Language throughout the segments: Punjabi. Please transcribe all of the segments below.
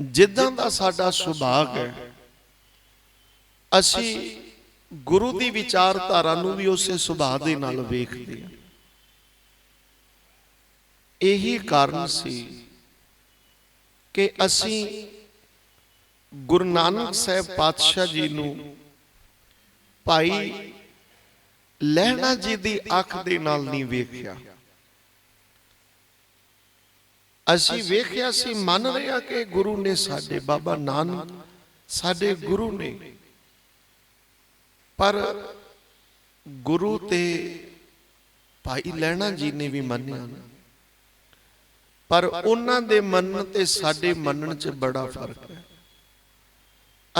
ਜਿੱਦਾਂ ਦਾ ਸਾਡਾ ਸੁਭਾਗ ਹੈ, ਅਸੀਂ ਗੁਰੂ ਦੀ ਵਿਚਾਰਧਾਰਾ ਨੂੰ ਵੀ ਉਸੇ ਸੁਭਾਅ ਦੇ ਨਾਲ ਵੇਖਦੇ ਹਾਂ। ਇਹੀ ਕਾਰਨ ਸੀ ਕਿ ਅਸੀਂ ਗੁਰੂ ਨਾਨਕ ਸਾਹਿਬ ਪਾਤਸ਼ਾਹ ਜੀ ਨੂੰ ਭਾਈ ਲਹਿਣਾ ਜੀ ਦੀ ਅੱਖ ਦੇ ਨਾਲ ਨਹੀਂ ਵੇਖਿਆ। ਅਸੀਂ ਵੇਖਿਆ ਸੀ ਮੰਨ ਰਿਹਾ ਕਿ ਗੁਰੂ ਨੇ ਸਾਡੇ ਬਾਬਾ ਨਾਨਕ ਸਾਡੇ ਗੁਰੂ ਨੇ। ਪਰ ਗੁਰੂ ਤੇ ਭਾਈ ਲਹਿਣਾ ਜੀ ਨੇ ਵੀ ਮੰਨਿਆ ਪਰ ਉਹਨਾਂ ਦੇ ਮੰਨਣ ਤੇ ਸਾਡੇ ਮੰਨਣ 'ਚ ਬੜਾ ਫ਼ਰਕ ਹੈ।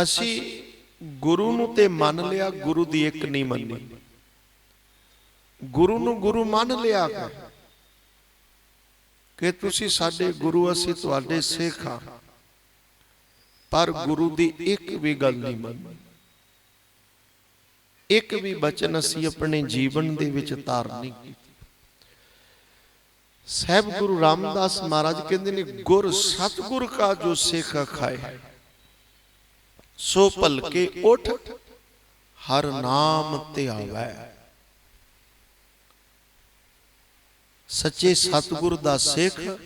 ਅਸੀਂ ਗੁਰੂ ਨੂੰ ਤੇ ਮੰਨ ਲਿਆ ਗੁਰੂ ਦੀ ਇੱਕ ਨਹੀਂ ਮੰਨੀ ਗੁਰੂ ਨੂੰ ਗੁਰੂ ਮੰਨ ਲਿਆ ਹੈ ਕਿ ਤੁਸੀਂ ਸਾਡੇ ਗੁਰੂ, ਅਸੀਂ ਤੁਹਾਡੇ ਸਿੱਖ ਹਾਂ। ਪਰ ਗੁਰੂ ਦੀ ਇੱਕ ਵੀ ਗੱਲ ਨਹੀਂ ਮੰਨੀ। ਇੱਕ ਵੀ ਬਚਨ ਅਸੀਂ ਆਪਣੇ ਜੀਵਨ ਦੇ ਵਿੱਚ ਧਾਰਨ ਨਹੀਂ ਕੀਤੀ। ਸਹਿਬ ਗੁਰੂ ਰਾਮਦਾਸ ਮਹਾਰਾਜ ਕਹਿੰਦੇ ਨੇ, ਗੁਰ ਸਤਗੁਰ ਕਾ ਜੋ ਸਿੱਖ ਖਾਏ ਸੋ ਭਲਕੇ ਉਠ, ਹਰ ਨਾਮ ਧਿਆਵੈ। ਸੱਚੇ ਸਤਗੁਰ ਦਾ ਸਿੱਖ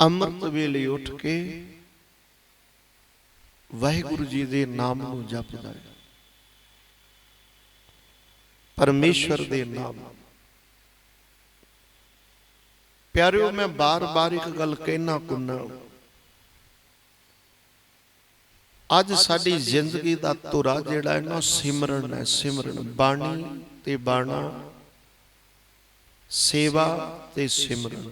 ਅੰਮ੍ਰਿਤ ਵੇਲੇ ਉੱਠ ਕੇ ਵਾਹਿਗੁਰੂ ਜੀ ਦੇ ਨਾਮ ਨੂੰ ਜਪਦਾ ਹੈ। ਪਰਮੇਸ਼ਵਰ ਦੇ ਨਾਮ। ਪਿਆਰਿਓ, ਮੈਂ ਬਾਰ-ਬਾਰ ਇੱਕ ਗੱਲ ਕਹਿਣਾ ਕੁੰਨਾ। ਅੱਜ ਸਾਡੀ ਜ਼ਿੰਦਗੀ ਦਾ ਧੁਰਾ ਜਿਹੜਾ ਹੈ ਨਾ, ਸਿਮਰਨ ਹੈ, ਸਿਮਰਨ। ਬਾਣੀ ਤੇ ਬਾਣਾ ਸੇਵਾ ਤੇ ਸਿਮਰਨ।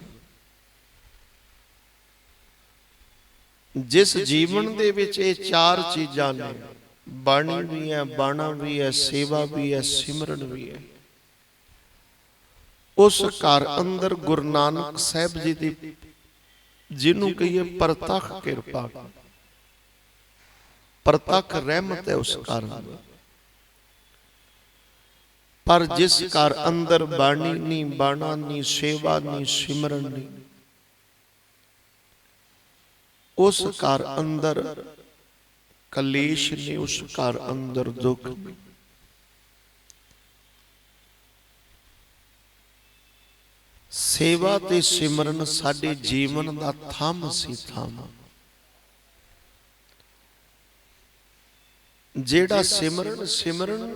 ਜਿਸ ਜੀਵਨ ਦੇ ਵਿੱਚ ਇਹ ਚਾਰ ਚੀਜ਼ਾਂ ਨੇ ਬਾਣੀ ਵੀ ਹੈ ਬਾਣਾ ਵੀ ਹੈ ਸੇਵਾ ਵੀ ਹੈ ਸਿਮਰਨ ਵੀ ਹੈ। ਉਸ ਘਰ ਅੰਦਰ ਗੁਰੂ ਨਾਨਕ ਸਾਹਿਬ ਜੀ ਦੀ ਜਿਹਨੂੰ ਕਹੀਏ ਪ੍ਰਤੱਖ ਕਿਰਪਾ। ਪ੍ਰਤੱਖ ਰਹਿਮਤ ਹੈ ਉਸ ਘਰ ਅੰਦਰ ਪਰ ਜਿਸ ਘਰ ਅੰਦਰ ਬਾਣੀ ਨਹੀਂ ਬਾਣਾ ਨਹੀਂ ਸੇਵਾ ਨਹੀਂ ਸਿਮਰਨ ਨਹੀਂ। ਉਸ ਘਰ ਅੰਦਰ ਕਲੇਸ਼ ਨੇ ਉਸ ਘਰ ਅੰਦਰ ਦੁੱਖ। ਸੇਵਾ ਤੇ ਸਿਮਰਨ ਸਾਡੇ ਜੀਵਨ ਦਾ ਥੰਮ ਸੀ ਥੰਮ। ਜਿਹੜਾ ਸਿਮਰਨ ਸਿਮਰਨ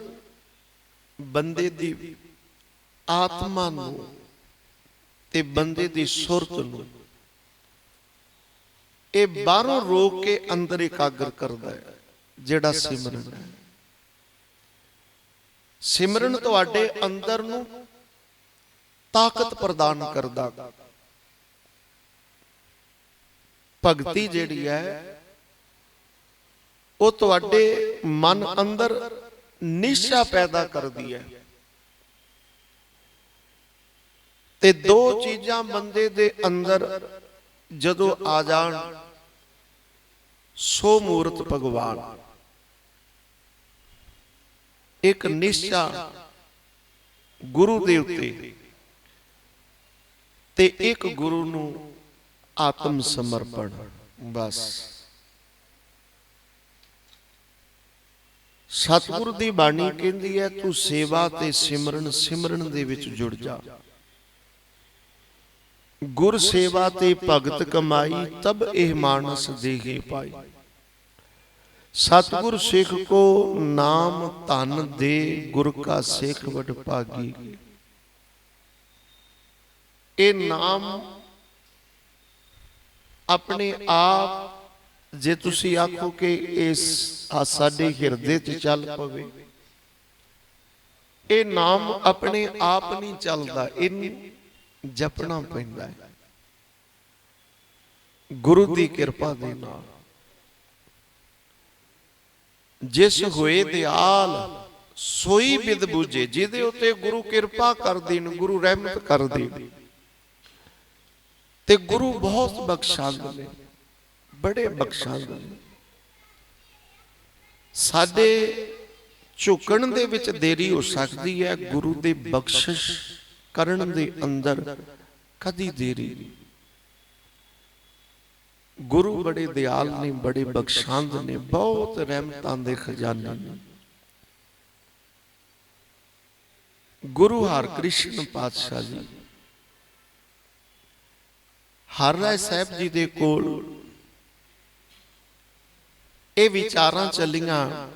ਬੰਦੇ ਦੀ ਆਤਮਾ ਨੂੰ ਤੇ ਬੰਦੇ ਦੀ ਸੁਰਤ ਨੂੰ ਇਹ ਬਾਹਰੋਂ ਰੋਕ ਕੇ ਅੰਦਰ ਇਕਾਗਰ ਕਰਦਾ ਹੈ, ਜਿਹੜਾ ਸਿਮਰਨ ਹੈ। ਸਿਮਰਨ ਤੁਹਾਡੇ ਅੰਦਰ ਨੂੰ ਤਾਕਤ ਪ੍ਰਦਾਨ ਕਰਦਾ। ਭਗਤੀ ਜਿਹੜੀ ਹੈ, ਉਹ ਤੁਹਾਡੇ ਮਨ ਅੰਦਰ ਨਿਸ਼ਚਾ ਪੈਦਾ ਕਰਦੀ ਹੈ। ਤੇ ਦੋ ਚੀਜ਼ਾਂ ਬੰਦੇ ਦੇ ਅੰਦਰ ਜਦੋਂ ਆ ਜਾਣ ਸੋ ਮੂਰਤ ਭਗਵਾਨ। ਇੱਕ ਨਿਸ਼ਚਾ ਗੁਰੂ ਦੇ ਉੱਤੇ। ਤੇ ਇੱਕ ਗੁਰੂ ਨੂੰ ਆਤਮ ਸਮਰਪਣ। ਬਸ। ਸਤਿਗੁਰ ਦੀ ਬਾਣੀ ਕਹਿੰਦੀ ਹੈ, ਤੂੰ ਸੇਵਾ ਤੇ ਸਿਮਰਨ ਸਿਮਰਨ ਦੇ ਵਿੱਚ ਜੁੜ ਜਾ। ਗੁਰ ਸੇਵਾ ਤੇ ਭਗਤ ਕਮਾਈ, ਤਬ ਇਹ ਮਾਨਸ ਦੇਗੇ ਪਾਈ। ਸਤਿਗੁਰ ਸਿੱਖ ਕੋ ਨਾਮ ਧਨ ਦੇ, ਗੁਰ ਕਾ ਸਿੱਖ ਵਡ ਭਾਗੀ। ਇਹ ਨਾਮ ਆਪਣੇ ਆਪ ਜੇ ਤੁਸੀਂ ਆਖੋ ਕਿ ਇਸ ਆ ਸਾਡੇ ਹਿਰਦੇ 'ਚ ਚੱਲ ਪਵੇ, ਇਹ ਨਾਮ ਆਪਣੇ ਆਪ ਨਹੀਂ ਚੱਲਦਾ, ਇਹਨੂੰ ਜਪਣਾ ਪੈਂਦਾ ਹੈ। ਗੁਰੂ ਦੀ ਕਿਰਪਾ ਦੇ ਨਾਲ। ਜਿਸ ਹੋਏ ਦਿਆਲ, ਸੋਈ ਬਿਦ ਬੂਝੇ, ਜਿਹਦੇ ਉੱਤੇ ਗੁਰੂ ਕਿਰਪਾ ਕਰ ਦੇਣ, ਗੁਰੂ ਰਹਿਮਤ ਕਰ ਦੇਣ। ਤੇ ਗੁਰੂ ਬਹੁਤ ਬਖਸ਼ਾਂਦੇ ਨੇ। ਬੜੇ ਬਖਸ਼ਾਂਦ ਨੇ। ਸਾਡੇ ਝੁਕਣ ਦੇ ਵਿੱਚ ਦੇਰੀ ਹੋ ਸਕਦੀ ਹੈ ਗੁਰੂ ਦੇ ਬਖਸ਼ਿਸ਼ ਕਰਨ ਦੇ ਅੰਦਰ ਕਦੀ ਦੇਰੀ ਗੁਰੂ ਬੜੇ ਦਿਆਲ ਨੇ ਬੜੇ ਬਖਸ਼ੰਦ ਨੇ ਬਹੁਤ ਰਹਿਮਤਾਂ ਦੇ ਖਜ਼ਾਨੇ ਨੇ। ਗੁਰੂ ਹਰਕ੍ਰਿਸ਼ਨ ਪਾਤਸ਼ਾਹ ਜੀ। ਹਰ ਰਾਏ ਸਾਹਿਬ ਜੀ ਦੇ ਕੋਲ ਇਹ ਵਿਚਾਰਾਂ ਚੱਲੀਆਂ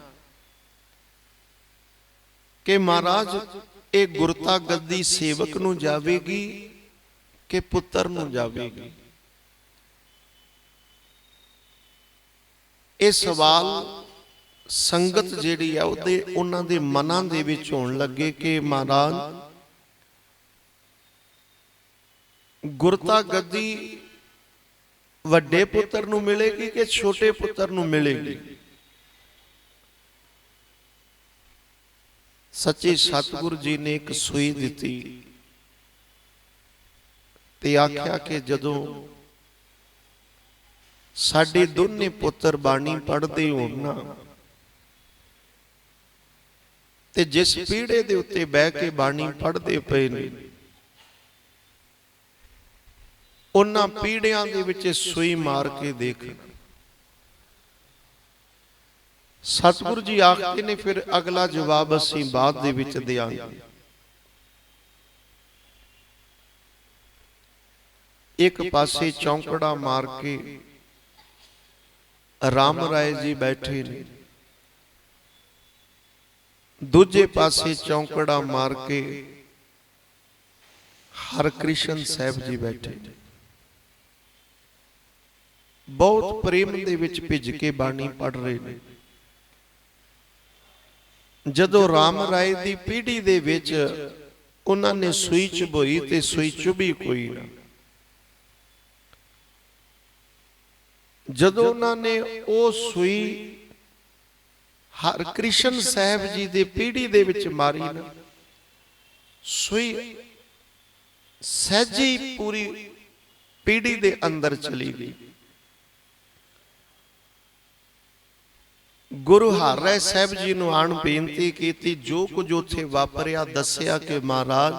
ਕਿ ਮਹਾਰਾਜ, ਇਹ ਗੁਰਤਾ ਗੱਦੀ ਸੇਵਕ ਨੂੰ ਜਾਵੇਗੀ ਕਿ ਪੁੱਤਰ ਨੂੰ ਜਾਵੇਗੀ? ਇਹ ਸਵਾਲ ਸੰਗਤ ਜਿਹੜੀ ਆ, ਉਹਦੇ, ਉਹਨਾਂ ਦੇ ਮਨਾਂ ਦੇ ਵਿੱਚ ਹੋਣ ਲੱਗੇ ਕਿ ਮਹਾਰਾਜ ਗੁਰਤਾ ਗੱਦੀ ਵੱਡੇ ਪੁੱਤਰ ਨੂੰ ਮਿਲੇਗੀ ਕਿ ਛੋਟੇ ਪੁੱਤਰ ਨੂੰ ਮਿਲੇਗੀ? ਸੱਚੇ ਸਤਿਗੁਰੂ ਜੀ ਨੇ ਇੱਕ ਸੂਈ ਦਿੱਤੀ ਤੇ ਆਖਿਆ ਕਿ ਜਦੋਂ ਸਾਡੇ ਦੋਨੇ ਪੁੱਤਰ ਬਾਣੀ ਪੜ੍ਹਦੇ ਹੋਣ ਨਾ, ਤੇ ਜਿਸ ਪੀੜੇ ਦੇ ਉੱਤੇ ਬਹਿ ਕੇ ਬਾਣੀ ਪੜ੍ਹਦੇ ਪਏ ਨੇ ਉਹਨਾਂ ਪੀੜਿਆਂ ਦੇ ਵਿੱਚ ਸੂਈ ਮਾਰ ਕੇ ਦੇਖ ਸਤਿਗੁਰੂ ਜੀ ਆਖਦੇ ਨੇ, ਫਿਰ ਅਗਲਾ ਜਵਾਬ ਅਸੀਂ ਬਾਅਦ ਦੇ ਵਿੱਚ ਦੇਵਾਂਗੇ ਇੱਕ ਪਾਸੇ ਚੌਂਕੜਾ ਮਾਰ ਕੇ ਰਾਮ ਰਾਏ ਜੀ ਬੈਠੇ ਨੇ। ਦੂਜੇ ਪਾਸੇ ਚੌਂਕੜਾ ਮਾਰ ਕੇ ਹਰਕ੍ਰਿਸ਼ਨ ਸਾਹਿਬ ਜੀ ਬੈਠੇ ਨੇ। ਬਹੁਤ ਪ੍ਰੇਮ ਦੇ ਵਿੱਚ ਭਿੱਜ ਕੇ ਬਾਣੀ ਪੜ ਰਹੇ ਨੇ। ਜਦੋਂ ਰਾਮ ਰਾਏ ਦੀ ਪੀੜ੍ਹੀ ਦੇ ਵਿੱਚ ਉਹਨਾਂ ਨੇ ਸੂਈ ਚੁਬੋਈ ਤੇ ਸੂਈ ਚੁਬੀ ਕੋਈ ਨਾ। ਜਦੋਂ ਉਹਨਾਂ ਨੇ ਉਹ ਸੂਈ ਹਰਕ੍ਰਿਸ਼ਨ ਸਾਹਿਬ ਜੀ ਦੇ ਪੀੜੀ ਦੇ ਵਿੱਚ ਮਾਰੀ ਨਾ, ਸੂਈ ਸਹਿਜੀ ਪੂਰੀ ਪੀੜੀ ਦੇ ਅੰਦਰ ਚਲੀ ਗਈ। ਗੁਰੂ ਹਰਿ ਸਾਹਿਬ ਜੀ ਨੂੰ ਆਣ ਬੇਨਤੀ ਕੀਤੀ, ਜੋ ਕੁਝ ਉੱਥੇ ਵਾਪਰਿਆ, ਦੱਸਿਆ ਕਿ ਮਹਾਰਾਜ,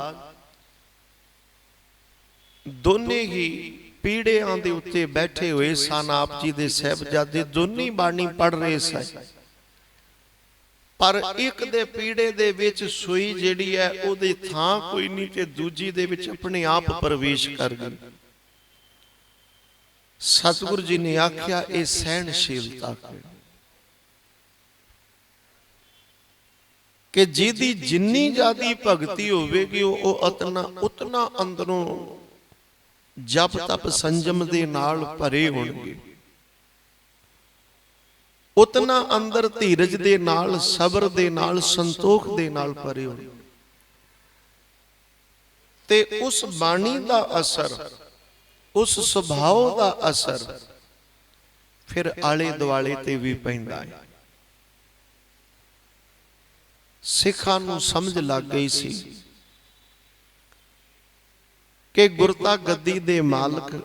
ਦੋਨੇ ਹੀ ਪੀੜਿਆਂ ਦੇ ਉੱਤੇ ਬੈਠੇ ਹੋਏ ਸਨ, ਆਪ ਜੀ ਦੇ ਸਹਿਬਜ਼ਾਦੇ, ਦੋਨੀ ਬਾਣੀ ਪੜ ਰਹੇ ਸਨ। ਪਰ ਇੱਕ ਦੇ ਪੀੜੇ ਦੇ ਵਿੱਚ ਸੂਈ ਜਿਹੜੀ ਹੈ, ਉਹਦੀ ਥਾਂ ਕੋਈ ਨਹੀਂ ਤੇ ਦੂਜੀ ਦੇ ਵਿੱਚ ਆਪਣੇ ਆਪ ਪ੍ਰਵੇਸ਼ ਕਰ ਗਈ। ਸਤਿਗੁਰੂ ਜੀ ਨੇ ਆਖਿਆ, ਇਹ ਸਹਿਣਸ਼ੀਲਤਾ ਹੈ ਕਿ ਜਿਹਦੀ ਜਿੰਨੀ ਜਿਆਦੀ ਭਗਤੀ ਹੋਵੇਗੀ, ਉਹ ਉਤਨਾ ਉਤਨਾ ਅੰਦਰੋਂ ਜਪ ਤਪ ਸੰਜਮ ਦੇ ਨਾਲ ਭਰੇ ਹੋਣਗੇ। ਉਤਨਾ ਅੰਦਰ ਧੀਰਜ ਦੇ ਨਾਲ, ਸਬਰ ਦੇ ਨਾਲ, ਸੰਤੋਖ ਦੇ ਨਾਲ ਭਰੇ ਹੋਣਗੇ। ਤੇ ਉਸ ਬਾਣੀ ਦਾ ਅਸਰ, ਉਸ ਸੁਭਾਅ ਦਾ ਅਸਰ ਫਿਰ ਆਲੇ ਦੁਆਲੇ ਤੇ ਵੀ ਪੈਂਦਾ ਹੈ। ਸਿੱਖਾਂ ਨੂੰ ਸਮਝ ਲੱਗ ਗਈ ਸੀ ਕਿ ਗੁਰਤਾ ਗੱਦੀ ਦੇ ਮਾਲਕ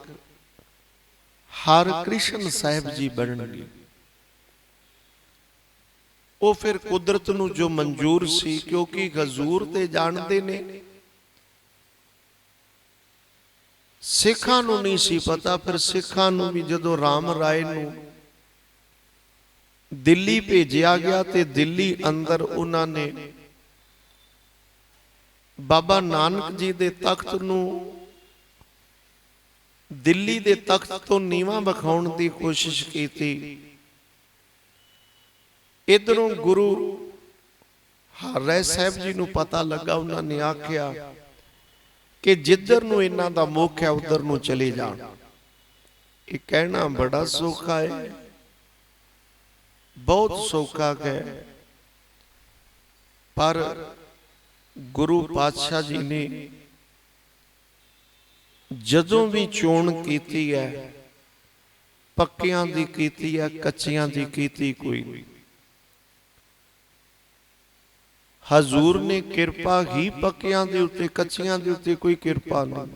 ਹਰ ਕ੍ਰਿਸ਼ਨ ਸਾਹਿਬ ਜੀ ਬਣਨਗੇ। ਉਹ ਫਿਰ ਕੁਦਰਤ ਨੂੰ ਜੋ ਮਨਜ਼ੂਰ ਸੀ ਕਿਉਂਕਿ ਹਜ਼ੂਰ ਤੇ ਜਾਣਦੇ ਨੇ। ਸਿੱਖਾਂ ਨੂੰ ਨਹੀਂ ਸੀ ਪਤਾ ਫਿਰ ਸਿੱਖਾਂ ਨੂੰ ਵੀ ਜਦੋਂ ਰਾਮ ਰਾਏ ਨੂੰ ਦਿੱਲੀ ਭੇਜਿਆ ਗਿਆ ਤੇ ਦਿੱਲੀ ਅੰਦਰ ਉਹਨਾਂ ਨੇ ਬਾਬਾ ਨਾਨਕ ਜੀ ਦੇ ਤਖਤ ਨੂੰ ਦਿੱਲੀ ਦੇ ਤਖਤ ਤੋਂ ਨੀਵਾ ਵਿਖਾਉਣ ਦੀ ਕੋਸ਼ਿਸ਼ ਕੀਤੀ। ਇਧਰੋਂ ਗੁਰੂ ਹਰਿ ਸਾਹਿਬ ਜੀ ਨੂੰ ਪਤਾ ਲੱਗਾ ਉਹਨਾਂ ਨੇ ਆਖਿਆ ਕਿ ਜਿੱਧਰ ਨੂੰ ਇਹਨਾਂ ਦਾ ਮੁੱਖ ਹੈ ਉਧਰ ਨੂੰ ਚਲੇ ਜਾਣ। ਇਹ ਕਹਿਣਾ ਬੜਾ ਸੌਖਾ ਹੈ। ਬਹੁਤ ਸੌਖਾ ਹੈ। ਪਰ ਗੁਰੂ ਪਾਤਸ਼ਾਹ ਜੀ ਨੇ ਜਦੋਂ ਵੀ ਚੋਣ ਕੀਤੀ ਹੈ ਪੱਕਿਆਂ ਦੀ ਕੀਤੀ ਹੈ ਕੱਚੀਆਂ ਦੀ ਕੀਤੀ ਕੋਈ ਨਹੀਂ। ਹਜ਼ੂਰ ਨੇ ਕਿਰਪਾ ਹੀ ਪੱਕਿਆਂ ਦੇ ਉੱਤੇ ਕੱਚੀਆਂ ਦੇ ਉੱਤੇ ਕੋਈ ਕਿਰਪਾ ਨਹੀਂ।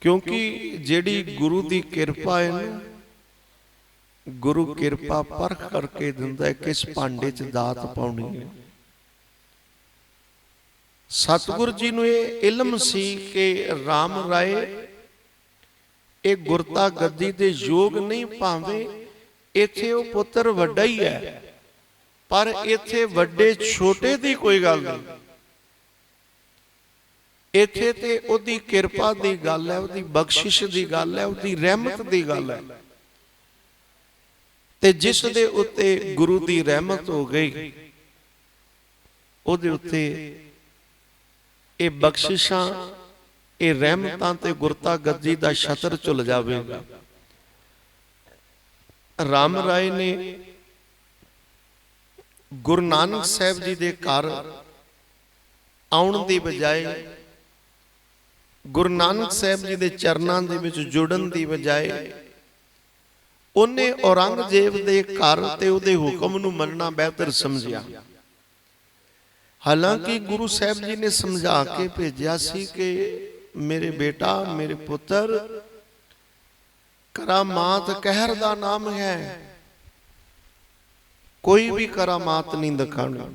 ਕਿਉਂਕਿ ਜਿਹੜੀ ਗੁਰੂ ਦੀ ਕਿਰਪਾ ਹੈ ਨਾ ਗੁਰੂ ਕਿਰਪਾ ਪਰਖ ਕਰਕੇ ਦਿੰਦਾ ਕਿਸ ਭਾਂਡੇ 'ਚ ਦਾਤ ਪਾਉਣੀ ਹੈ। ਸਤਿਗੁਰੂ ਜੀ ਨੂੰ ਇਹ ਇਲਮ ਸੀ ਕਿ RAM ਰਾਏ ਇਹ ਗੁਰਤਾ ਗੱਦੀ ਦੇ ਯੋਗ ਨਹੀਂ ਭਾਵੇਂ ਇੱਥੇ ਉਹ ਪੁੱਤਰ ਵੱਡਾ ਹੀ ਹੈ, ਪਰ ਇੱਥੇ ਵੱਡੇ ਛੋਟੇ ਦੀ ਕੋਈ ਗੱਲ ਨਹੀਂ। ਇੱਥੇ ਤੇ ਉਹਦੀ ਕਿਰਪਾ ਦੀ ਗੱਲ ਹੈ, ਉਹਦੀ ਬਖਸ਼ਿਸ਼ ਦੀ ਗੱਲ ਹੈ, ਉਹਦੀ ਰਹਿਮਤ ਦੀ ਗੱਲ ਹੈ। ਤੇ ਜਿਸ ਦੇ ਉੱਤੇ ਗੁਰੂ ਦੀ ਰਹਿਮਤ ਹੋ ਗਈ, ਉਹਦੇ ਉੱਤੇ ਇਹ ਬਖਸ਼ਿਸ਼ਾਂ, ਇਹ ਰਹਿਮਤਾਂ ਤੇ ਗੁਰਤਾ ਗੱਦੀ ਦਾ ਛਤਰ ਝੁਲ ਜਾਵੇਗਾ। ਰਾਮ ਰਾਏ ਨੇ ਗੁਰੂ ਨਾਨਕ ਸਾਹਿਬ ਜੀ ਦੇ ਘਰ ਆਉਣ ਦੀ ਬਜਾਏ ਗੁਰੂ ਨਾਨਕ ਸਾਹਿਬ ਜੀ ਦੇ ਚਰਨਾਂ ਦੇ ਵਿੱਚ ਜੁੜਨ ਦੀ ਬਜਾਏ ਉਹਨੇ ਔਰੰਗਜ਼ੇਬ ਦੇ ਘਰ ਤੇ ਉਹਦੇ ਹੁਕਮ ਨੂੰ ਮੰਨਣਾ ਬਿਹਤਰ ਸਮਝਿਆ। ਹਾਲਾਂਕਿ ਗੁਰੂ ਸਾਹਿਬ ਜੀ ਨੇ ਸਮਝਾ ਕੇ ਭੇਜਿਆ ਸੀ ਕਿ ਮੇਰੇ ਬੇਟਾ, ਮੇਰੇ ਪੁੱਤਰ, ਕਰਾਮਾਤ ਕਹਿਰ ਦਾ ਨਾਮ ਹੈ। ਕੋਈ ਵੀ ਕਰਾਮਾਤ ਨਹੀਂ ਦਿਖਾਉਣੀ।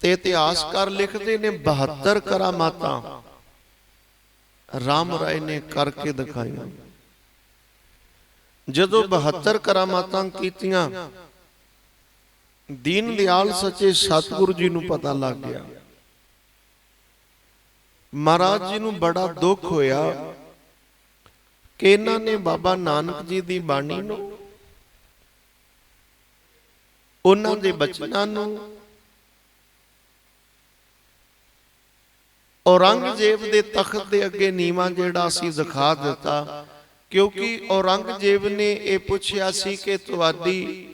ਤੇ ਇਤਿਹਾਸਕਾਰ ਲਿਖਦੇ ਨੇ 72 ਕਰਾਮਾਤਾਂ। ਰਾਮ ਰਾਏ ਨੇ ਕਰਕੇ ਦਿਖਾਈਆਂ। ਜਦੋਂ 72 ਕਰਾਮਾਤਾਂ ਕੀਤੀਆਂ, ਦੀਨ ਦਿਆਲ ਸੱਚੇ ਸਤਿਗੁਰੂ ਜੀ ਨੂੰ ਪਤਾ ਲੱਗ ਗਿਆ। ਮਹਾਰਾਜ ਜੀ ਨੂੰ ਬੜਾ ਦੁੱਖ ਹੋਇਆ ਕਿ ਇਹਨਾਂ ਨੇ ਬਾਬਾ ਨਾਨਕ ਜੀ ਦੀ ਬਾਣੀ ਨੂੰ, ਉਹਨਾਂ ਦੇ ਬਚਨਾਂ ਨੂੰ ਔਰੰਗਜ਼ੇਬ ਦੇ ਤਖਤ ਦੇ ਅੱਗੇ ਨੀਵਾ ਜਿਹੜਾ ਅਸੀਂ ਦਿਖਾ ਦਿੱਤਾ ਕਿਉਂਕਿ ਔਰੰਗਜ਼ੇਬ ਨੇ ਇਹ ਪੁੱਛਿਆ ਸੀ ਕਿ ਤੁਹਾਡੀ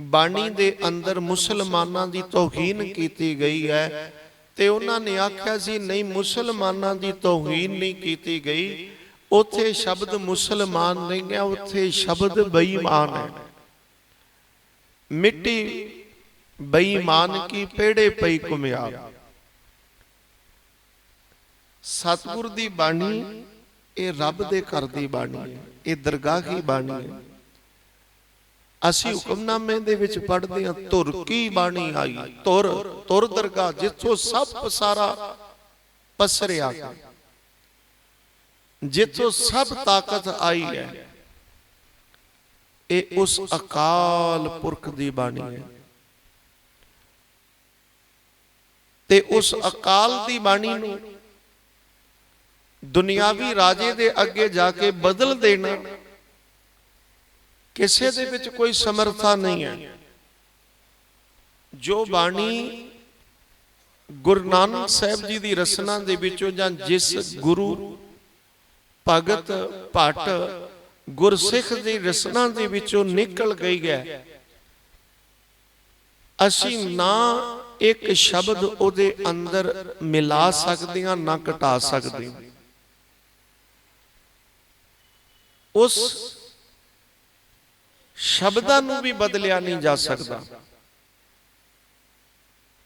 ਬਾਣੀ ਦੇ ਅੰਦਰ ਮੁਸਲਮਾਨਾਂ ਦੀ ਤੋਹੀਨ ਕੀਤੀ ਗਈ ਹੈ। ਤੇ ਉਹਨਾਂ ਨੇ ਆਖਿਆ ਸੀ ਨਹੀਂ ਮੁਸਲਮਾਨਾਂ ਦੀ ਤੋਹੀਨ ਨਹੀਂ ਕੀਤੀ ਗਈ। ਉੱਥੇ ਸ਼ਬਦ ਮੁਸਲਮਾਨ ਨਹੀਂ ਹੈ ਉੱਥੇ ਸ਼ਬਦ ਬੇਈਮਾਨ ਹੈ। ਮਿੱਟੀ ਬੇਈਮਾਨ ਕੀ ਪੇੜੇ ਪਈ ਕੁਮਿਆ ਸਤਿਗੁਰ ਦੀ ਬਾਣੀ ਇਹ ਰੱਬ ਦੇ ਘਰ ਦੀ ਬਾਣੀ ਹੈ, ਇਹ ਦਰਗਾਹ ਬਾਣੀ ਹੈ? ਅਸੀਂ ਹੁਕਮਨਾਮੇ ਦੇ ਵਿੱਚ ਪੜ੍ਹਦੇ ਹਾਂ, ਧੁਰ ਕੀ ਬਾਣੀ ਆਈ? ਧੁਰ ਧੁਰ ਦਰਗਾਹ ਜਿੱਥੋਂ ਸਭ ਸਾਰਾ ਪਸਰਿਆ ਜਿੱਥੋਂ ਸਭ ਤਾਕਤ ਆਈ ਹੈ, ਇਹ ਉਸ ਅਕਾਲ ਪੁਰਖ ਦੀ ਬਾਣੀ ਹੈ। ਤੇ ਉਸ ਅਕਾਲ ਦੀ ਬਾਣੀ ਨੂੰ ਦੁਨਿਆਵੀ ਰਾਜੇ ਦੇ ਅੱਗੇ ਜਾ ਕੇ ਬਦਲ ਦੇਣਾ। ਕਿਸੇ ਦੇ ਵਿੱਚ ਕੋਈ ਸਮਰਥਾ ਨਹੀਂ ਹੈ। ਜੋ ਬਾਣੀ ਗੁਰੂ ਨਾਨਕ ਸਾਹਿਬ ਜੀ ਦੀ ਰਸਨਾ ਦੇ ਵਿੱਚੋਂ ਜਾਂ ਜਿਸ ਗੁਰੂ ਭਗਤ ਭੱਟ ਗੁਰਸਿੱਖ ਦੀ ਰਸਨਾ ਦੇ ਵਿੱਚੋਂ ਨਿਕਲ ਗਈ ਹੈ। ਅਸੀਂ ਨਾ ਇੱਕ ਸ਼ਬਦ ਉਹਦੇ ਅੰਦਰ ਮਿਲਾ ਸਕਦੇ ਹਾਂ ਨਾ ਘਟਾ ਸਕਦੇ ਹਾਂ। ਉਸ ਸ਼ਬਦਾਂ ਨੂੰ ਵੀ ਬਦਲਿਆ ਨਹੀਂ ਜਾ ਸਕਦਾ।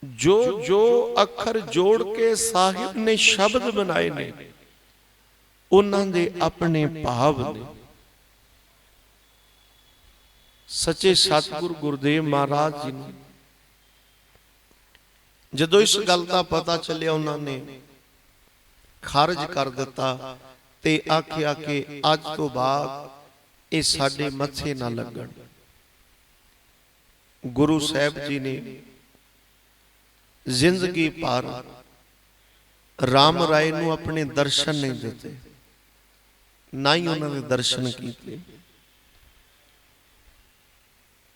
ਜੋ ਜੋ ਅੱਖਰ ਜੋੜ ਕੇ ਸਾਹਿਬ ਨੇ ਸ਼ਬਦ ਬਣਾਏ ਨੇ, ਉਹਨਾਂ ਦੇ ਆਪਣੇ ਭਾਵ ਨੇ। ਸੱਚੇ ਸਤਿਗੁਰ ਗੁਰਦੇਵ ਮਹਾਰਾਜ ਜੀ ਨੂੰ, ਜਦੋਂ ਇਸ ਗੱਲ ਦਾ ਪਤਾ ਚੱਲਿਆ ਉਹਨਾਂ ਨੇ, ਖਾਰਜ ਕਰ ਦਿੱਤਾ। ਤੇ ਆਖਿਆ ਕਿ ਅੱਜ ਤੋਂ ਬਾਅਦ ਇਹ ਸਾਡੇ ਮੱਥੇ ਨਾ ਲੱਗਣ। ਗੁਰੂ ਸਾਹਿਬ ਜੀ ਨੇ ਜ਼ਿੰਦਗੀ ਭਰ ਰਾਮ ਰਾਏ ਨੂੰ ਆਪਣੇ ਦਰਸ਼ਨ ਨਹੀਂ ਦਿੱਤੇ, ਨਾ ਹੀ ਉਹਨਾਂ ਦੇ ਦਰਸ਼ਨ ਕੀਤੇ।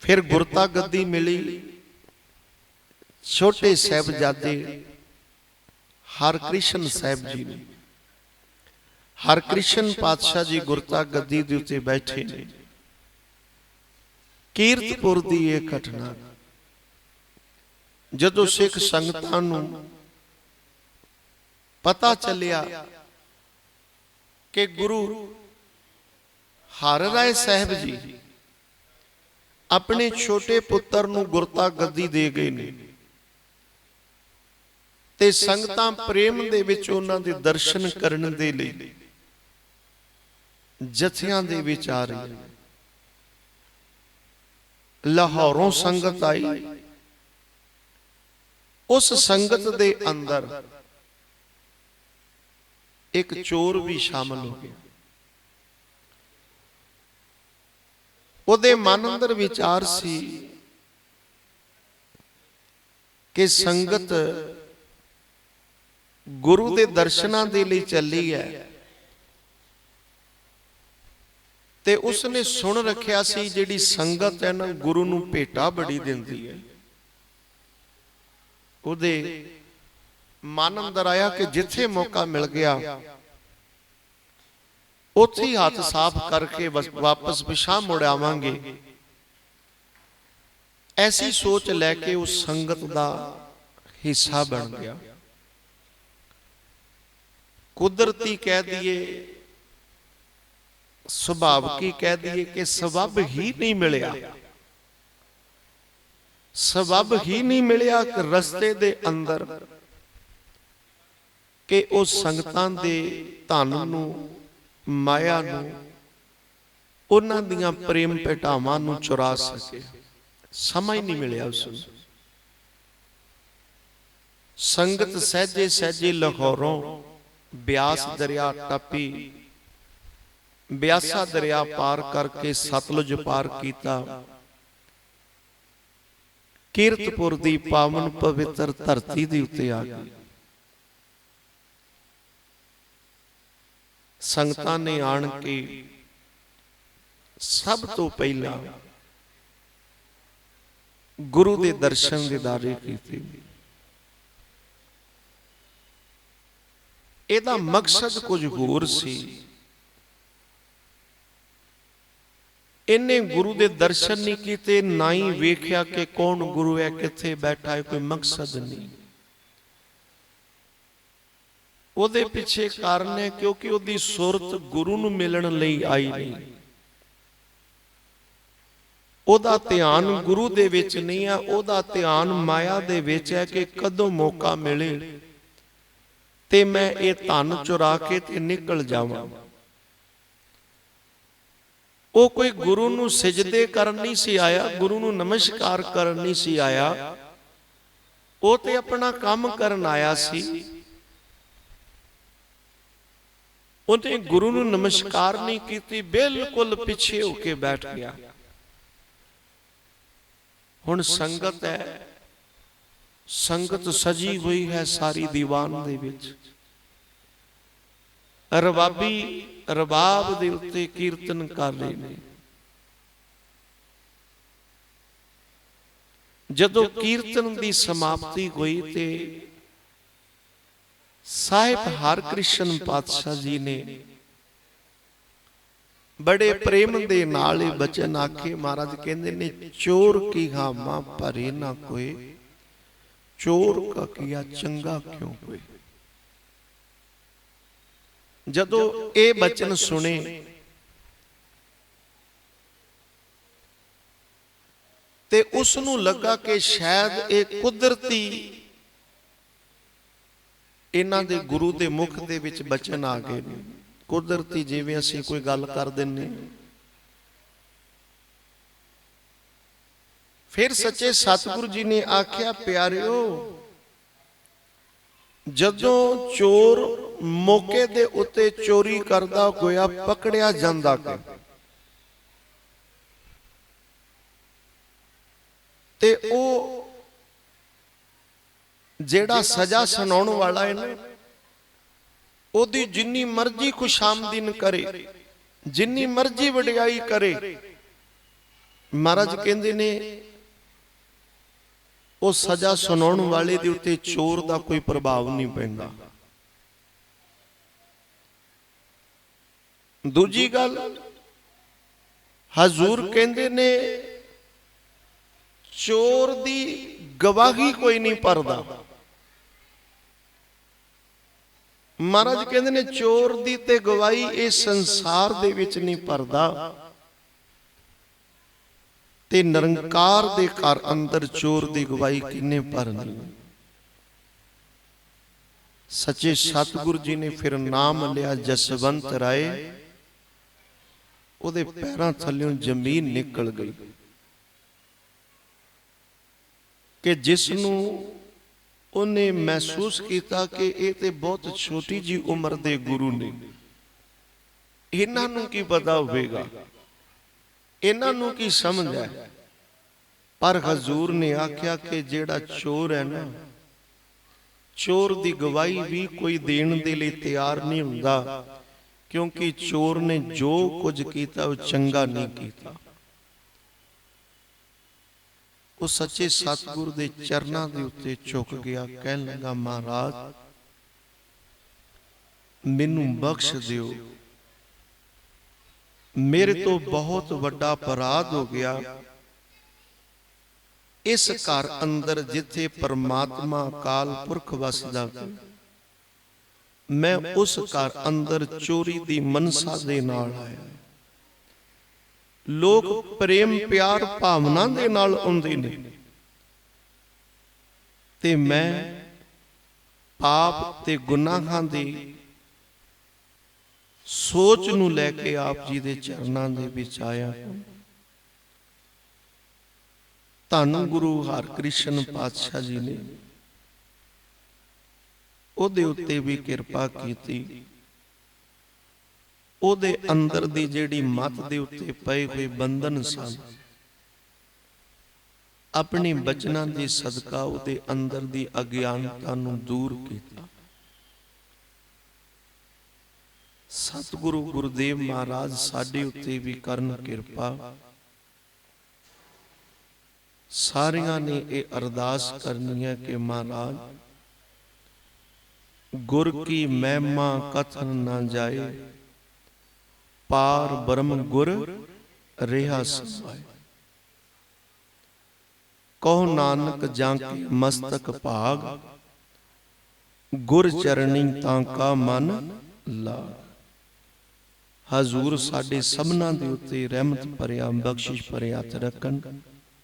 ਫਿਰ ਗੁਰਤਾ ਗੱਦੀ ਮਿਲੀ, ਛੋਟੇ ਸਾਹਿਬਜ਼ਾਦੇ ਹਰਕ੍ਰਿਸ਼ਨ ਸਾਹਿਬ ਜੀ ਨੇ। ਹਰਕ੍ਰਿਸ਼ਨ ਪਾਤਸ਼ਾਹ ਜੀ ਗੁਰਤਾ ਗੱਦੀ ਦੇ ਉੱਤੇ ਬੈਠੇ ਨੇ। ਕੀਰਤਪੁਰ ਦੀ ਇਹ ਘਟਨਾ, ਜਦੋਂ ਸਿੱਖ ਸੰਗਤਾਂ ਨੂੰ ਪਤਾ ਚੱਲਿਆ ਕਿ ਗੁਰੂ ਹਰ ਰਾਏ ਸਾਹਿਬ ਜੀ ਆਪਣੇ ਛੋਟੇ ਪੁੱਤਰ ਨੂੰ ਗੁਰਤਾ ਗੱਦੀ ਦੇ ਗਏ ਨੇ ਤੇ ਸੰਗਤਾਂ ਪ੍ਰੇਮ ਦੇ ਵਿੱਚ ਉਹਨਾਂ ਦੇ ਦਰਸ਼ਨ ਕਰਨ ਦੇ ਲਈ ਜਥਿਆਂ ਦੇ ਵਿੱਚ ਆ ਰਹੀ ਹੈ। ਲਾਹੌਰੋਂ ਸੰਗਤ ਆਈ। ਉਸ ਸੰਗਤ ਦੇ ਅੰਦਰ ਇੱਕ ਚੋਰ ਵੀ ਸ਼ਾਮਲ ਹੋ ਗਿਆ। ਉਹਦੇ ਮਨ ਅੰਦਰ ਵਿਚਾਰ ਸੀ ਕਿ ਸੰਗਤ ਗੁਰੂ ਦੇ ਦਰਸ਼ਨਾਂ ਦੇ ਲਈ ਚੱਲੀ ਹੈ। ਤੇ ਉਸਨੇ ਸੁਣ ਰੱਖਿਆ ਸੀ ਜਿਹੜੀ ਸੰਗਤ ਹੈ ਨਾ ਗੁਰੂ ਨੂੰ ਭੇਟਾ ਬੜੀ ਦਿੰਦੀ ਹੈ। ਉਹਦੇ ਮਨ ਅੰਦਰ ਆਇਆ ਕਿ ਜਿੱਥੇ ਮੌਕਾ ਮਿਲ ਗਿਆ, ਉੱਥੇ ਹੀ ਹੱਥ ਸਾਫ਼ ਕਰਕੇ ਵਾਪਸ ਵਿਸ਼ਾ ਮੁੜ ਆਵਾਂਗੇ। ਐਸੀ ਸੋਚ ਲੈ ਕੇ ਉਸ ਸੰਗਤ ਦਾ ਹਿੱਸਾ ਬਣ ਗਿਆ। ਕੁਦਰਤੀ ਕਹਿ ਦਈਏ ਸੁਭਾਵਕੀ ਕਹਿ ਦਈਏ ਕਿ ਸਬਬ ਹੀ ਨਹੀਂ ਮਿਲਿਆ। ਸਬਬ ਹੀ ਨਹੀਂ ਮਿਲਿਆ ਕਿ ਰਸਤੇ ਦੇ ਅੰਦਰ ਕਿ ਉਹ ਸੰਗਤਾਂ ਦੇ ਧਨ ਨੂੰ ਮਾਇਆ ਨੂੰ ਉਹਨਾਂ ਦੀਆਂ ਪ੍ਰੇਮ ਭੇਟਾਵਾਂ ਨੂੰ ਚੁਰਾ ਸਕੇ। ਸਮਾਂ ਹੀ ਨਹੀਂ ਮਿਲਿਆ ਉਸ ਨੂੰ। ਸੰਗਤ ਸਹਜੇ ਸਹਜੇ ਲਾਹੌਰੋਂ ਬਿਆਸ ਦਰਿਆ ਟੱਪੀ ਬਿਆਸਾ ਦਰਿਆ ਪਾਰ ਕਰਕੇ ਸਤਲੁਜ ਪਾਰ ਕੀਤਾ। ਕੀਰਤਪੁਰ ਦੀ ਪਾਵਨ ਪਵਿੱਤਰ ਧਰਤੀ ਦੇ ਉੱਤੇ ਆ ਗਈ। ਸੰਗਤਾਂ ਨੇ ਆਣ ਕੇ ਸਭ ਤੋਂ ਪਹਿਲਾਂ ਗੁਰੂ ਦੇ ਦਰਸ਼ਨ ਦਿਦਾਰੇ ਕੀਤੇ। ਇਹਦਾ ਮਕਸਦ ਕੁਝ ਹੋਰ ਸੀ। ਇਹਨੇ ਗੁਰੂ ਦੇ ਦਰਸ਼ਨ ਨਹੀਂ ਕੀਤੇ, ਨਾ ਹੀ ਵੇਖਿਆ ਕਿ ਕੌਣ ਗੁਰੂ ਹੈ, ਕਿੱਥੇ ਬੈਠਾ ਹੈ, ਕੋਈ ਮਕਸਦ ਨਹੀਂ। ਉਹਦੇ ਪਿੱਛੇ ਕਾਰਨ ਹੈ ਕਿਉਂਕਿ ਉਹਦੀ ਸੁਰਤ ਗੁਰੂ ਨੂੰ ਮਿਲਣ ਲਈ ਆਈ ਨਹੀਂ। ਉਹਦਾ ਧਿਆਨ ਗੁਰੂ ਦੇ ਵਿੱਚ ਨਹੀਂ ਹੈ, ਉਹਦਾ ਧਿਆਨ ਮਾਇਆ ਦੇ ਵਿੱਚ ਹੈ ਕਿ ਕਦੋਂ ਮੌਕਾ ਮਿਲੇ ਤੇ ਮੈਂ ਇਹ ਧਨ ਚੁਰਾ ਕੇ ਤੇ ਨਿਕਲ ਜਾਵਾਂ। ਉਹ ਕੋਈ ਗੁਰੂ ਨੂੰ ਸਜਦੇ ਕਰਨ ਨਹੀਂ ਸੀ ਆਇਆ, ਗੁਰੂ ਨੂੰ ਨਮਸਕਾਰ ਕਰਨ ਨਹੀਂ ਸੀ ਆਇਆ। ਉਹ ਤੇ ਆਪਣਾ ਕੰਮ ਕਰਨ ਆਇਆ ਸੀ। ਉਹਨੇ ਗੁਰੂ ਨੂੰ ਨਮਸਕਾਰ ਨਹੀਂ ਕੀਤੀ, ਬਿਲਕੁਲ ਪਿੱਛੇ ਹੋ ਕੇ ਬੈਠ ਗਿਆ। ਹੁਣ ਸੰਗਤ ਹੈ, ਸੰਗਤ ਸਜੀ ਹੋਈ ਹੈ ਸਾਰੀ ਦੀਵਾਨ ਦੇ ਵਿੱਚ। ਰਬਾਬੀ ਰਬਾਬ ਦੇ ਉੱਤੇ ਕੀਰਤਨ ਕਰ ਰਹੇ ਨੇ। ਜਦੋਂ ਕੀਰਤਨ ਦੀ ਸਮਾਪਤੀ ਹੋਈ ਤੇ ਸਾਹਿਬ ਹਰਕ੍ਰਿਸ਼ਨ ਪਾਤਸ਼ਾਹ ਜੀ ਨੇ ਬੜੇ ਪ੍ਰੇਮ ਦੇ ਨਾਲ ਇਹ ਬਚਨ ਆਖੇ। ਮਹਾਰਾਜ ਕਹਿੰਦੇ ਨੇ, ਚੋਰ ਕੀ ਹਾਮਾ ਭਰੇ ਨਾ ਕੋਏ, ਚੋਰ ਕਾ ਕੀਆ ਚੰਗਾ ਕਿਉਂ ਹੋਏ? ਜਦੋਂ ਇਹ ਬਚਨ ਸੁਣੇ। ਤੇ ਉਸ ਨੂੰ ਲੱਗਾ ਕਿ ਸ਼ਾਇਦ ਇਹ ਕੁਦਰਤੀ ਇਹਨਾਂ ਦੇ ਗੁਰੂ ਦੇ ਮੁਖ ਦੇ ਵਿੱਚ ਬਚਨ ਆ ਗਏ ਨੇ। ਕੁਦਰਤੀ ਜਿਵੇਂ ਅਸੀਂ ਕੋਈ ਗੱਲ ਕਰ ਦਿੰਨੇ ਫਿਰ ਸੱਚੇ ਸਤਿਗੁਰੂ ਜੀ ਨੇ ਆਖਿਆ ਪਿਆਰਿਓ ਜਦੋਂ ਚੋਰ ਮੌਕੇ ਦੇ ਉੱਤੇ ਚੋਰੀ ਕਰਦਾ ਹੋਇਆ ਪਕੜਿਆ ਜਾਂਦਾ ਕਿ ਤੇ ਉਹ ਜਿਹੜਾ ਸਜ਼ਾ ਸੁਣਾਉਣ ਵਾਲਾ ਹੈ ਨਾ, ਉਹਦੀ ਜਿੰਨੀ ਮਰਜ਼ੀ ਖੁਸ਼ਾਮਦੀਨ ਕਰੇ, ਜਿੰਨੀ ਮਰਜ਼ੀ ਵਡਿਆਈ ਕਰੇ, ਮਹਾਰਾਜ ਕਹਿੰਦੇ ਨੇ ਉਹ ਸਜ਼ਾ ਸੁਣਾਉਣ ਵਾਲੇ ਦੇ ਉੱਤੇ ਚੋਰ ਦਾ ਕੋਈ ਪ੍ਰਭਾਵ ਨਹੀਂ ਪੈਂਦਾ। ਦੂਜੀ ਗੱਲ, ਹਜ਼ੂਰ ਕਹਿੰਦੇ ਨੇ, ਚੋਰ ਦੀ ਗਵਾਹੀ ਕੋਈ ਨਹੀਂ ਪਰਦਾ ਮਹਾਰਾਜ ਕਹਿੰਦੇ ਨੇ, ਚੋਰ ਦੀ ਤੇ ਗਵਾਹੀ ਇਹ ਸੰਸਾਰ ਦੇ ਵਿੱਚ ਨਹੀਂ ਪਰਦਾ ਤੇ ਨਿਰੰਕਾਰ ਦੇ ਘਰ ਅੰਦਰ ਚੋਰ ਦੀ ਗਵਾਹੀ ਕਿੰਨੇ ਭਰਨੀ ਸੱਚੇ ਸਤਿਗੁਰੂ ਜੀ ਨੇ ਫਿਰ ਨਾਮ ਲਿਆ ਜਸਵੰਤ ਰਾਏ। ਉਹਦੇ ਪੈਰਾਂ ਥੱਲਿਓਂ ਜ਼ਮੀਨ ਨਿਕਲ ਗਈ। ਕਿ ਜਿਸ ਨੂੰ ਉਹਨੇ ਮਹਿਸੂਸ ਕੀਤਾ ਕਿ ਇਹ ਤੇ ਬਹੁਤ ਛੋਟੀ ਜੀ ਉਮਰ ਦੇ ਗੁਰੂ ਨੇ। ਇਹਨਾਂ ਨੂੰ ਕੀ ਪਤਾ ਹੋਵੇਗਾ? ਇਹਨਾਂ ਨੂੰ ਕੀ ਸਮਝ ਹੈ? ਪਰ ਹਜ਼ੂਰ ਨੇ ਆਖਿਆ ਕਿ ਜਿਹੜਾ ਚੋਰ ਹੈ ਨਾ ਚੋਰ ਦੀ ਗਵਾਹੀ ਵੀ ਕੋਈ ਦੇਣ ਦੇ ਲਈ ਤਿਆਰ ਨਹੀਂ ਹੁੰਦਾ ਕਿਉਂਕਿ ਚੋਰ ਨੇ ਜੋ ਕੁਝ ਕੀਤਾ ਉਹ ਚੰਗਾ ਨਹੀਂ ਕੀਤਾ। ਉਹ ਸੱਚੇ ਸਤਿਗੁਰ ਦੇ ਚਰਨਾਂ ਦੇ ਉੱਤੇ ਝੁਕ ਗਿਆ ਕਹਿਣ ਲੱਗਾ ਮਹਾਰਾਜ ਮੈਨੂੰ ਬਖਸ਼ ਦਿਓ ਮੇਰੇ ਤੋਂ ਬਹੁਤ ਵੱਡਾ ਅਪਰਾਧ ਹੋ ਗਿਆ। ਇਸ ਘਰ ਅੰਦਰ ਜਿੱਥੇ ਪਰਮਾਤਮਾ ਕਾਲ ਪੁਰਖ ਵਸਦਾ, ਮੈਂ ਉਸ ਘਰ ਅੰਦਰ ਚੋਰੀ ਦੀ ਮਨਸਾ ਦੇ ਨਾਲ ਆਇਆ। ਲੋਕ ਪ੍ਰੇਮ ਪਿਆਰ ਭਾਵਨਾ ਦੇ ਨਾਲ ਆਉਂਦੇ ਨੇ। ਤੇ ਮੈਂ ਪਾਪ ਤੇ ਗੁਨਾਹਾਂ ਦੀ ਸੋਚ ਨੂੰ ਲੈ ਕੇ ਆਪ ਜੀ ਦੇ ਚਰਨਾਂ ਦੇ ਵਿੱਚ ਆਇਆ ਧੰਨ ਗੁਰੂ ਹਰਕ੍ਰਿਸ਼ਨ ਪਾਤਸ਼ਾਹ ਜੀ ਨੇ ਉਹਦੇ ਉੱਤੇ ਵੀ ਕਿਰਪਾ ਕੀਤੀ। ਉਹਦੇ ਅੰਦਰ ਦੀ ਜਿਹੜੀ ਮਤ ਦੇ ਉੱਤੇ ਪਏ ਹੋਏ ਬੰਧਨ ਸਨ, ਆਪਣੇ ਬਚਨਾਂ ਦੇ ਸਦਕਾ ਉਹਦੇ ਅੰਦਰ ਦੀ ਅਗਿਆਨਤਾ ਨੂੰ ਦੂਰ ਕੀਤਾ। ਸਤਿਗੁਰੂ ਗੁਰਦੇਵ ਮਹਾਰਾਜ ਸਾਡੇ ਉੱਤੇ ਵੀ ਕਰਨ ਕਿਰਪਾ। ਸਾਰਿਆਂ ਨੇ ਇਹ ਅਰਦਾਸ ਕਰਨੀ ਹੈ ਕਿ ਮਹਾਰਾਜ, ਗੁਰ ਕੀ ਮਹਿਮਾ ਕਥਨ ਨਾ ਜਾਏ, ਪਾਰ ਬ੍ਰਹਮ ਗੁਰ ਰਿਹਾ ਸਮਾਏ। ਕਹੋ ਨਾਨਕ ਜਾਂ ਕੀ ਮਸਤਕ ਭਾਗ, ਗੁਰ ਚਰਣੀ ਤਾਂ ਕਾ ਮਨ ਲਾ ਹਜ਼ੂਰ ਸਾਡੇ ਸਭਨਾਂ ਦੇ ਉੱਤੇ ਰਹਿਮਤ ਭਰਿਆ ਬਖਸ਼ਿਸ਼ ਭਰਿਆ ਹੱਥ ਰੱਖਣ।